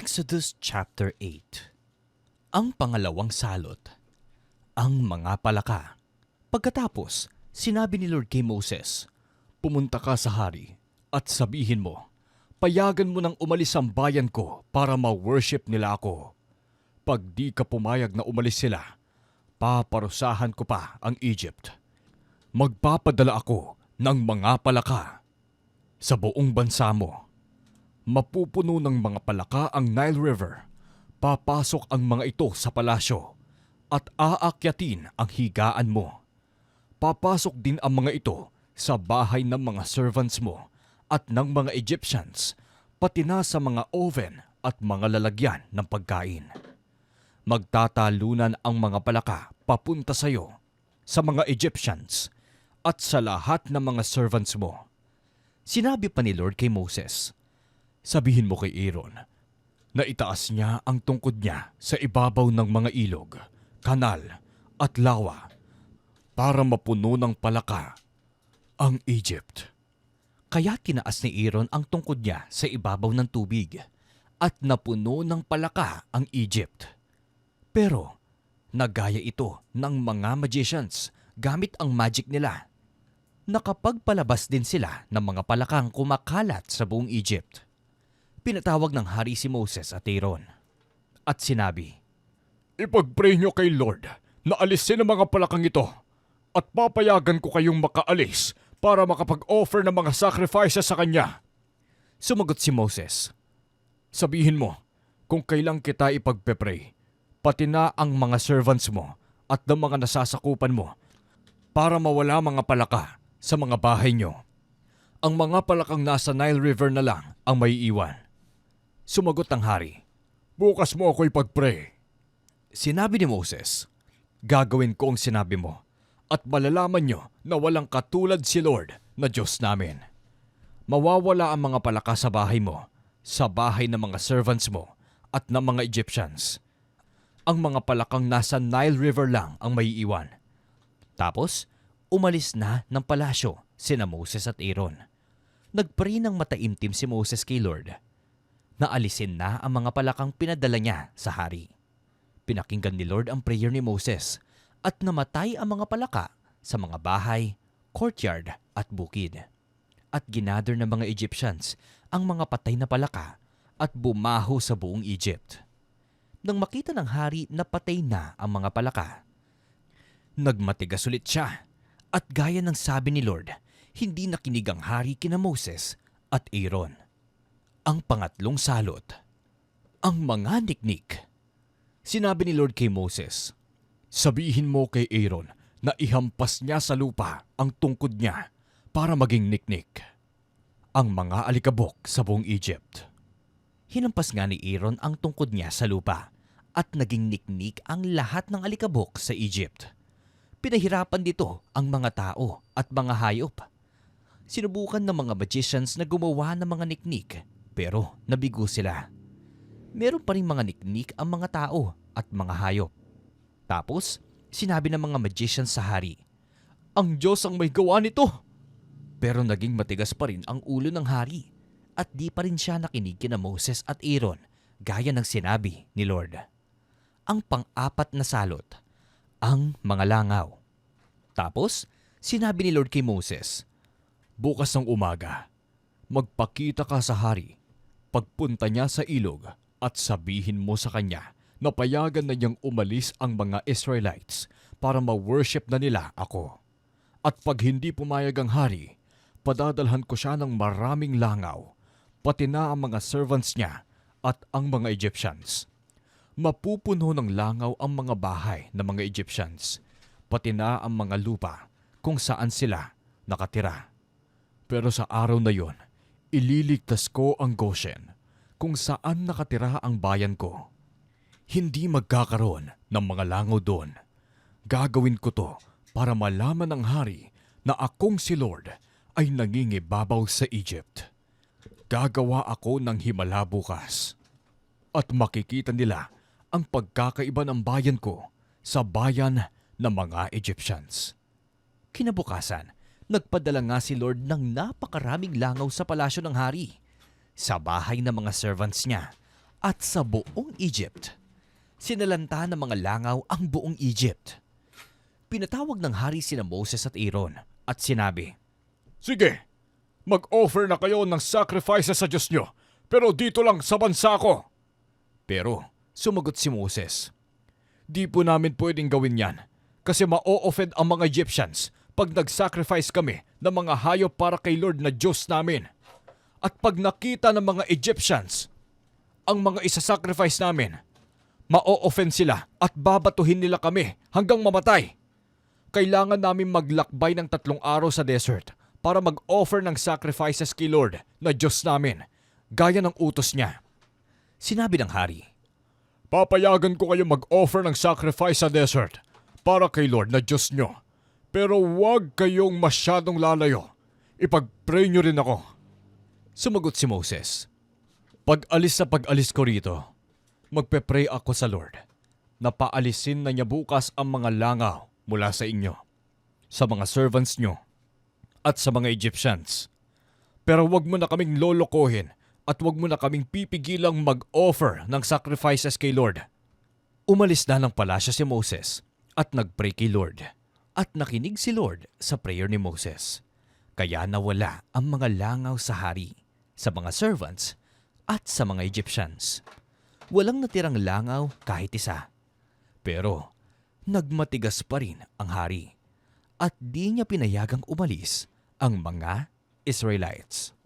Exodus chapter 8 Ang pangalawang salot Ang mga palaka Pagkatapos, sinabi ni Lord kay Moses, Pumunta ka sa hari at sabihin mo, Payagan mo nang umalis ang bayan ko para ma-worship nila ako. Pag di ka pumayag na umalis sila, paparusahan ko pa ang Egypt. Magpapadala ako ng mga palaka sa buong bansa mo mapupuno ng mga palaka ang Nile River. Papasok ang mga ito sa palasyo at aakyatin ang higaan mo. Papasok din ang mga ito sa bahay ng mga servants mo at ng mga Egyptians, pati na sa mga oven at mga lalagyan ng pagkain. Magtatalunan ang mga palaka papunta sa iyo, sa mga Egyptians, at sa lahat ng mga servants mo. Sinabi pa ni Lord kay Moses, Sabihin mo kay Aaron na itaas niya ang tungkod niya sa ibabaw ng mga ilog, kanal at lawa para mapuno ng palaka ang Egypt. Kaya tinaas ni Aaron ang tungkod niya sa ibabaw ng tubig at napuno ng palaka ang Egypt. Pero nagaya ito ng mga magicians gamit ang magic nila. Nakapagpalabas din sila ng mga palakang kumakalat sa buong Egypt pinatawag ng hari si Moses at Aaron. At sinabi, Ipag-pray nyo kay Lord na alisin ang mga palakang ito at papayagan ko kayong makaalis para makapag-offer ng mga sacrifices sa Kanya. Sumagot si Moses, Sabihin mo kung kailang kita ipagpe-pray, pati na ang mga servants mo at ng mga nasasakupan mo para mawala mga palaka sa mga bahay nyo. Ang mga palakang nasa Nile River na lang ang may iwan. Sumagot ang hari, Bukas mo ako ipag-pray. Sinabi ni Moses, Gagawin ko ang sinabi mo at malalaman nyo na walang katulad si Lord na Diyos namin. Mawawala ang mga palaka sa bahay mo, sa bahay ng mga servants mo at ng mga Egyptians. Ang mga palakang nasa Nile River lang ang may iwan. Tapos, umalis na ng palasyo sina Moses at Aaron. Nagpray ng mataimtim si Moses kay Lord. Naalisin na ang mga palakang pinadala niya sa hari. Pinakinggan ni Lord ang prayer ni Moses at namatay ang mga palaka sa mga bahay, courtyard at bukid. At ginather ng mga Egyptians ang mga patay na palaka at bumaho sa buong Egypt. Nang makita ng hari na patay na ang mga palaka, nagmatigas ulit siya at gaya ng sabi ni Lord, hindi nakinig ang hari kina Moses at Aaron. Ang pangatlong salot, ang mga niknik. Sinabi ni Lord kay Moses, Sabihin mo kay Aaron na ihampas niya sa lupa ang tungkod niya para maging niknik. Ang mga alikabok sa buong Egypt. Hinampas nga ni Aaron ang tungkod niya sa lupa at naging niknik ang lahat ng alikabok sa Egypt. Pinahirapan dito ang mga tao at mga hayop. Sinubukan ng mga magicians na gumawa ng mga niknik pero nabigo sila. Meron pa rin mga niknik ang mga tao at mga hayop. Tapos, sinabi ng mga magicians sa hari, Ang Diyos ang may gawa nito! Pero naging matigas pa rin ang ulo ng hari at di pa rin siya nakinig kina Moses at Aaron gaya ng sinabi ni Lord. Ang pang-apat na salot, ang mga langaw. Tapos, sinabi ni Lord kay Moses, Bukas ng umaga, magpakita ka sa hari. Pagpunta niya sa ilog at sabihin mo sa kanya na payagan na niyang umalis ang mga Israelites para ma-worship na nila ako. At pag hindi pumayag ang hari, padadalhan ko siya ng maraming langaw, pati na ang mga servants niya at ang mga Egyptians. Mapupuno ng langaw ang mga bahay ng mga Egyptians, pati na ang mga lupa kung saan sila nakatira. Pero sa araw na yon, ililigtas ko ang Goshen, kung saan nakatira ang bayan ko. Hindi magkakaroon ng mga langaw doon. Gagawin ko to para malaman ng hari na akong si Lord ay nangingibabaw sa Egypt. Gagawa ako ng himala bukas. At makikita nila ang pagkakaiba ng bayan ko sa bayan ng mga Egyptians. Kinabukasan, nagpadala nga si Lord ng napakaraming langaw sa palasyo ng hari, sa bahay ng mga servants niya, at sa buong Egypt. Sinalanta ng mga langaw ang buong Egypt. Pinatawag ng hari sina Moses at Aaron at sinabi, Sige, mag-offer na kayo ng sacrifices sa Diyos nyo, pero dito lang sa bansa ko. Pero sumagot si Moses, Di po namin pwedeng gawin yan kasi ma-offend ang mga Egyptians pag nag-sacrifice kami ng mga hayop para kay Lord na Diyos namin. At pag nakita ng mga Egyptians ang mga isa-sacrifice namin, ma-offend sila at babatuhin nila kami hanggang mamatay. Kailangan namin maglakbay ng tatlong araw sa desert para mag-offer ng sacrifices kay Lord na Diyos namin, gaya ng utos niya. sinabi ng hari, Papayagan ko kayo mag-offer ng sacrifice sa desert para kay Lord na Diyos nyo. Pero huwag kayong masyadong lalayo. Ipag-pray nyo rin ako. sumagot si Moses, Pag alis na pag-alis ko rito, magpe-pray ako sa Lord na paalisin na niya bukas ang mga langaw mula sa inyo, sa mga servants nyo, at sa mga Egyptians. Pero huwag mo na kaming lolokohin at huwag mo na kaming pipigilang mag-offer ng sacrifices kay Lord. Umalis na ng palasyo si Moses at nagpray kay Lord. At nakinig si Lord sa prayer ni Moses. Kaya nawala ang mga langaw sa hari, sa mga servants, at sa mga Egyptians. Walang natirang langaw kahit isa. Pero nagmatigas pa rin ang hari at di niya pinayagang umalis ang mga Israelites.